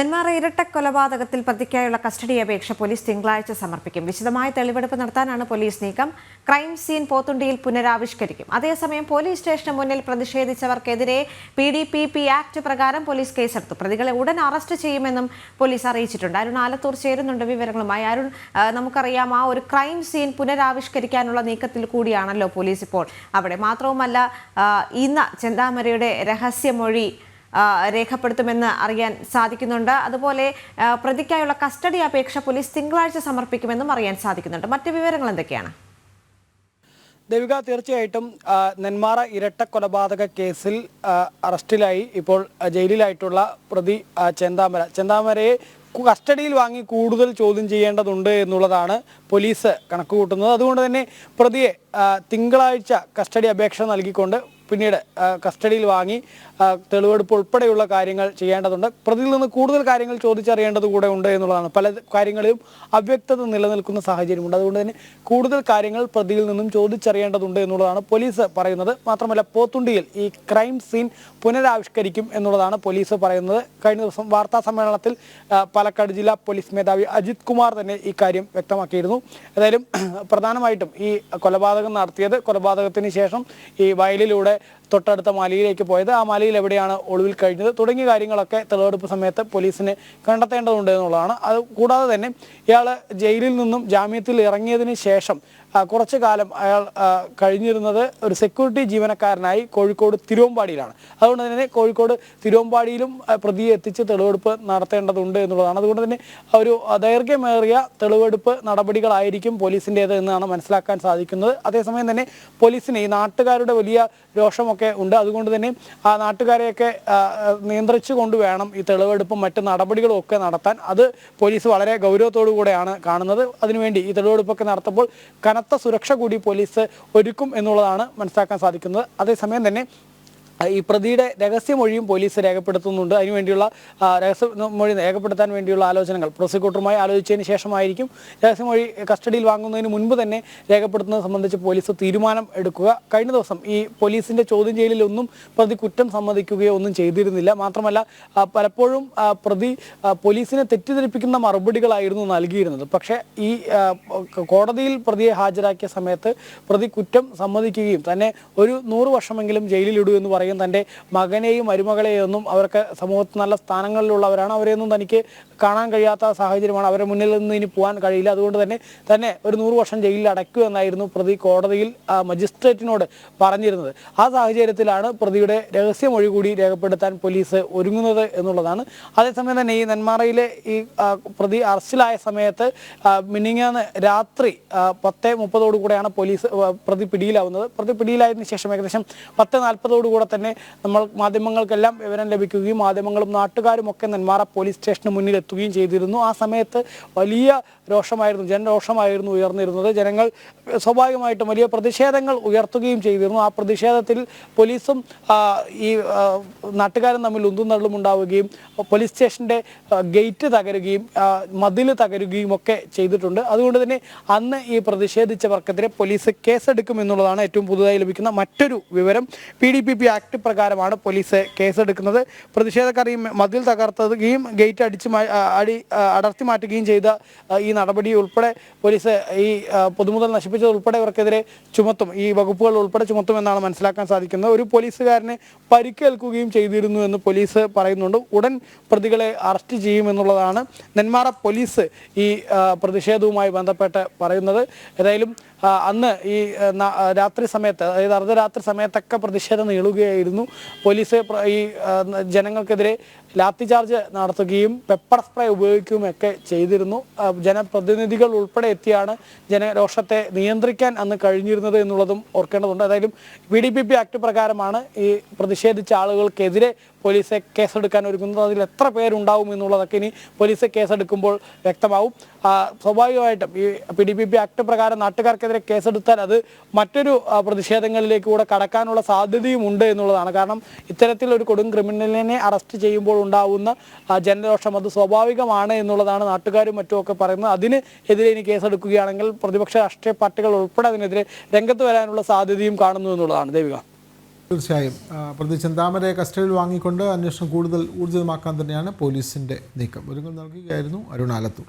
നെന്മാറ ഇരട്ട കൊലപാതകത്തിൽ പ്രതിക്കായുള്ള കസ്റ്റഡി അപേക്ഷ പോലീസ് തിങ്കളാഴ്ച സമർപ്പിക്കും. വിശദമായ തെളിവെടുപ്പ് നടത്താനാണ് പോലീസ് നീക്കം. ക്രൈം സീൻ പോത്തുണ്ടിയിൽ പുനരാവിഷ്കരിക്കും. അതേസമയം പോലീസ് സ്റ്റേഷന് മുന്നിൽ പ്രതിഷേധിച്ചവർക്കെതിരെ P D P P act പ്രകാരം പോലീസ് കേസെടുത്തു. പ്രതികളെ ഉടൻ അറസ്റ്റ് ചെയ്യുമെന്നും പോലീസ് അറിയിച്ചിട്ടുണ്ട്. അരുൺ ആലത്തൂർ ചേരുന്നുണ്ട് വിവരങ്ങളുമായി. അരുൺ നമുക്കറിയാം ആ ഒരു ക്രൈം സീൻ പുനരാവിഷ്കരിക്കാനുള്ള നീക്കത്തിൽ കൂടിയാണല്ലോ പോലീസ് ഇപ്പോൾ അവിടെ. മാത്രവുമല്ല ഇന്ന് ചെന്താമരയുടെ രഹസ്യമൊഴി രേഖപ്പെടുത്തുമെന്ന് അറിയാൻ സാധിക്കുന്നുണ്ട്. അതുപോലെ പ്രതിക്കായുള്ള കസ്റ്റഡി അപേക്ഷ പോലീസ് തിങ്കളാഴ്ച സമർപ്പിക്കുമെന്നും അറിയാൻ സാധിക്കുന്നുണ്ട്. മറ്റു വിവരങ്ങൾ എന്തൊക്കെയാണ്? ദേവിക തീർച്ചയായിട്ടും നെന്മാറ ഇരട്ട കൊലപാതക കേസിൽ അറസ്റ്റിലായി ഇപ്പോൾ ജയിലിലായിട്ടുള്ള പ്രതി ചെന്താമര. ചെന്താമരയെ കസ്റ്റഡിയിൽ വാങ്ങി കൂടുതൽ ചോദ്യം ചെയ്യേണ്ടതുണ്ട് എന്നുള്ളതാണ് പോലീസ് കണക്കുകൂട്ടുന്നത്. അതുകൊണ്ട് തന്നെ പ്രതിയെ തിങ്കളാഴ്ച കസ്റ്റഡി അപേക്ഷ നൽകിക്കൊണ്ട് പിന്നീട് കസ്റ്റഡിയിൽ വാങ്ങി തെളിവെടുപ്പ് ഉൾപ്പെടെയുള്ള കാര്യങ്ങൾ ചെയ്യേണ്ടതുണ്ട്. പ്രതിയിൽ നിന്ന് കൂടുതൽ കാര്യങ്ങൾ ചോദിച്ചറിയേണ്ടത് കൂടെ ഉണ്ട് എന്നുള്ളതാണ്. പല കാര്യങ്ങളിലും അവ്യക്തത നിലനിൽക്കുന്ന സാഹചര്യമുണ്ട്. അതുകൊണ്ട് തന്നെ കൂടുതൽ കാര്യങ്ങൾ പ്രതിയിൽ നിന്നും ചോദിച്ചറിയേണ്ടതുണ്ട് എന്നുള്ളതാണ് പോലീസ് പറയുന്നത്. മാത്രമല്ല പോത്തുണ്ടിയിൽ ഈ ക്രൈം സീൻ പുനരാവിഷ്കരിക്കും എന്നുള്ളതാണ് പോലീസ് പറയുന്നത്. കഴിഞ്ഞ ദിവസം വാർത്താ സമ്മേളനത്തിൽ പാലക്കാട് ജില്ലാ പോലീസ് മേധാവി അജിത് കുമാർ തന്നെ ഈ കാര്യം വ്യക്തമാക്കിയിരുന്നു. ഏതായാലും പ്രധാനമായിട്ടും ഈ കൊലപാതകം നടത്തിയത് കൊലപാതകത്തിന് ശേഷം ഈ വയലിലൂടെ തൊട്ടടുത്ത മലയിലേക്ക് പോയത്. ആ മലയിൽ എവിടെയാണ് ഒളിവിൽ കഴിഞ്ഞത്? തുടങ്ങിയ കാര്യങ്ങളൊക്കെ തെളിവെടുപ്പ് സമയത്ത് പോലീസിന് കണ്ടെത്തേണ്ടതുണ്ട് എന്നുള്ളതാണ്. അത് കൂടാതെ തന്നെ ഇയാൾ ജയിലിൽ നിന്നും ജാമ്യത്തിൽ ഇറങ്ങിയതിന് ശേഷം കുറച്ചു കാലം അയാൾ കഴിഞ്ഞിരുന്നത് ഒരു സെക്യൂരിറ്റി ജീവനക്കാരനായി കോഴിക്കോട് തിരുവമ്പാടിയിലാണ്. അതുകൊണ്ട് തന്നെ കോഴിക്കോട് തിരുവമ്പാടിയിലും പ്രതിയെ എത്തിച്ച് തെളിവെടുപ്പ് നടത്തേണ്ടതുണ്ട് എന്നുള്ളതാണ്. അതുകൊണ്ട് തന്നെ ഒരു ദൈർഘ്യമേറിയ തെളിവെടുപ്പ് നടപടികളായിരിക്കും പോലീസിന്റേത് എന്നാണ് മനസ്സിലാക്കാൻ സാധിക്കുന്നത്. അതേസമയം തന്നെ പോലീസിന് ഈ നാട്ടുകാരുടെ വലിയ രോഷമൊക്കെ ഉണ്ട്. അതുകൊണ്ട് തന്നെ ആ നാട്ടുകാരെയൊക്കെ നിയന്ത്രിച്ചു കൊണ്ട് വേണം ഈ തെളിവെടുപ്പും മറ്റ് നടപടികളും ഒക്കെ നടത്താൻ. അത് പോലീസ് വളരെ ഗൗരവത്തോടു കൂടെയാണ് കാണുന്നത്. അതിനുവേണ്ടി ഈ തെളിവെടുപ്പൊക്കെ നടത്തുമ്പോൾ കനത്ത സുരക്ഷ കൂടി പോലീസ് ഒരുക്കും എന്നുള്ളതാണ് മനസ്സിലാക്കാൻ സാധിക്കുന്നത്. അതേസമയം തന്നെ ഈ പ്രതിയുടെ രഹസ്യമൊഴിയും പോലീസ് രേഖപ്പെടുത്തുന്നുണ്ട്. അതിനുവേണ്ടിയുള്ള രഹസ്യമൊഴി രേഖപ്പെടുത്താൻ വേണ്ടിയുള്ള ആലോചനകൾ പ്രോസിക്യൂട്ടറുമായി ആലോചിച്ചതിന് ശേഷമായിരിക്കും രഹസ്യമൊഴി കസ്റ്റഡിയിൽ വാങ്ങുന്നതിന് മുൻപ് തന്നെ രേഖപ്പെടുത്തുന്നത് സംബന്ധിച്ച് പോലീസ് തീരുമാനം എടുക്കുക. കഴിഞ്ഞ ദിവസം ഈ പോലീസിന്റെ ചോദ്യം ചെയ്യലിലൊന്നും പ്രതി കുറ്റം സമ്മതിക്കുകയോ ഒന്നും ചെയ്തിരുന്നില്ല. മാത്രമല്ല പലപ്പോഴും പ്രതി പോലീസിനെ തെറ്റിദ്ധരിപ്പിക്കുന്ന മറുപടികളായിരുന്നു നൽകിയിരുന്നത്. പക്ഷേ ഈ കോടതിയിൽ പ്രതിയെ ഹാജരാക്കിയ സമയത്ത് പ്രതി കുറ്റം സമ്മതിക്കുകയും തന്നെ ഒരു നൂറ് വർഷമെങ്കിലും ജയിലിലിടൂ എന്ന് പറയും തന്റെ മകനെയും മരുമകളെയും ഒന്നും അവർക്ക് സമൂഹത്തിൽ നല്ല സ്ഥാനങ്ങളിലുള്ളവരാണ്. അവരെയൊന്നും തനിക്ക് കാണാൻ കഴിയാത്ത സാഹചര്യമാണ്. അവരുടെ മുന്നിൽ നിന്ന് ഇനി പോകാൻ കഴിയില്ല. അതുകൊണ്ട് തന്നെ തന്നെ ഒരു നൂറ് വർഷം ജയിലിൽ അടയ്ക്കൂ എന്നായിരുന്നു പ്രതി കോടതിയിൽ മജിസ്ട്രേറ്റിനോട് പറഞ്ഞിരുന്നത്. ആ സാഹചര്യത്തിലാണ് പ്രതിയുടെ രഹസ്യമൊഴി കൂടി രേഖപ്പെടുത്താൻ പോലീസ് ഒരുങ്ങുന്നത് എന്നുള്ളതാണ്. അതേസമയം തന്നെ ഈ നെന്മാറയിലെ ഈ പ്രതി അറസ്റ്റിലായ സമയത്ത് മിനിങ്ങ മിനിങ്ങാന്ന് രാത്രി പത്ത് മുപ്പതോടു കൂടെയാണ് പോലീസ് പ്രതി പിടിയിലാവുന്നത്. പ്രതി പിടിയിലായതിനു ശേഷം ഏകദേശം പത്ത് നാൽപ്പതോടു കൂടെ തന്നെ നമ്മൾ മാധ്യമങ്ങൾക്കെല്ലാം വിവരം ലഭിക്കുകയും മാധ്യമങ്ങളും നാട്ടുകാരും ഒക്കെ നെന്മാറ പോലീസ് സ്റ്റേഷന് മുന്നിൽ എത്തുകയും ചെയ്തിരുന്നു. ആ സമയത്ത് വലിയ രോഷമായിരുന്നു ജനരോഷമായിരുന്നു ഉയർന്നിരുന്നത്. ജനങ്ങൾ സ്വാഭാവികമായിട്ടും വലിയ പ്രതിഷേധങ്ങൾ ഉയർത്തുകയും ചെയ്തിരുന്നു. ആ പ്രതിഷേധത്തിൽ പോലീസും ഈ നാട്ടുകാരും തമ്മിൽ ഉന്തുന്നള്ളും ഉണ്ടാവുകയും പോലീസ് സ്റ്റേഷന്റെ ഗേറ്റ് തകരുകയും മതിൽ തകരുകയും ഒക്കെ ചെയ്തിട്ടുണ്ട്. അതുകൊണ്ട് തന്നെ അന്ന് ഈ പ്രതിഷേധിച്ചവർക്കെതിരെ പോലീസ് കേസെടുക്കും എന്നുള്ളതാണ് ഏറ്റവും പുതുതായി ലഭിക്കുന്ന മറ്റൊരു വിവരം. P D P P act പ്രകാരമാണ് പോലീസ് കേസെടുക്കുന്നത്. പ്രതിഷേധക്കാർ ഈ മതിൽ തകർത്തുകയും ഗേറ്റ് അടിച്ച് അടി അടർത്തി മാറ്റുകയും ചെയ്ത ഈ നടപടി ഉൾപ്പെടെ പോലീസ് ഈ പൊതുമുതൽ നശിപ്പിച്ചത് ഉൾപ്പെടെ ഇവർക്കെതിരെ ചുമത്തും ഈ വകുപ്പുകൾ ഉൾപ്പെടെ ചുമത്തുമെന്നാണ് മനസ്സിലാക്കാൻ സാധിക്കുന്നത്. ഒരു പോലീസുകാരനെ പരിക്കേൽക്കുകയും ചെയ്തിരുന്നു എന്ന് പോലീസ് പറയുന്നുണ്ട്. ഉടൻ പ്രതികളെ അറസ്റ്റ് ചെയ്യുമെന്നുള്ളതാണ് നെന്മാറ പോലീസ് ഈ പ്രതിഷേധവുമായി ബന്ധപ്പെട്ട് പറയുന്നത്. ഏതായാലും അന്ന് ഈ രാത്രി സമയത്ത് അതായത് അർദ്ധരാത്രി സമയത്തൊക്കെ പ്രതിഷേധം നീളുകയായിരുന്നു. പോലീസ് ഈ ജനങ്ങൾക്കെതിരെ ലാത്തി ചാർജ് നടത്തുകയും പെപ്പർ സ്പ്രേ ഉപയോഗിക്കുകയും ഒക്കെ ചെയ്തിരുന്നു. ആ, ജനപ്രതിനിധികൾ ഉൾപ്പെടെ എത്തിയാണ് ജനരോഷത്തെ നിയന്ത്രിക്കാൻ അന്ന് കഴിഞ്ഞിരുന്നത് എന്നുള്ളതും ഓർക്കേണ്ടതുണ്ട്. ഏതായാലും P D P P act പ്രകാരമാണ് ഈ പ്രതിഷേധിച്ച ആളുകൾക്കെതിരെ പോലീസ് കേസെടുക്കാൻ ഒരുങ്ങുന്നത് അതിൽ എത്ര പേരുണ്ടാവും എന്നുള്ളതൊക്കെ ഇനി പോലീസ് കേസെടുക്കുമ്പോൾ വ്യക്തമാവും. സ്വാഭാവികമായിട്ടും ഈ P D P P act പ്രകാരം നാട്ടുകാർക്കെതിരെ കേസെടുത്താൽ അത് മറ്റൊരു പ്രതിഷേധങ്ങളിലേക്ക് കൂടെ കടക്കാനുള്ള സാധ്യതയും ഉണ്ട് എന്നുള്ളതാണ്. കാരണം ഇത്തരത്തിൽ ഒരു കൊടും ക്രിമിനലിനെ അറസ്റ്റ് ചെയ്യുമ്പോൾ ഉണ്ടാവുന്ന ജനരോഷം അത് സ്വാഭാവികമാണ് എന്നുള്ളതാണ് നാട്ടുകാരും മറ്റുമൊക്കെ പറയുന്നത്. അതിന് എതിരെ ഇനി കേസെടുക്കുകയാണെങ്കിൽ പ്രതിപക്ഷ രാഷ്ട്രീയ പാർട്ടികൾ ഉൾപ്പെടെ അതിനെതിരെ രംഗത്ത് വരാനുള്ള സാധ്യതയും കാണുന്നു എന്നുള്ളതാണ്. ദേവിക. തീർച്ചയായും. പ്രതി ചെന്താമരയെ കസ്റ്റഡിയിൽ വാങ്ങിക്കൊണ്ട് അന്വേഷണം കൂടുതൽ ഊർജിതമാക്കാൻ തന്നെയാണ് പോലീസിന്റെ നീക്കം. ഒരുങ്ങൽ നൽകുകയായിരുന്നു അരുൺ ആലത്തൂർ.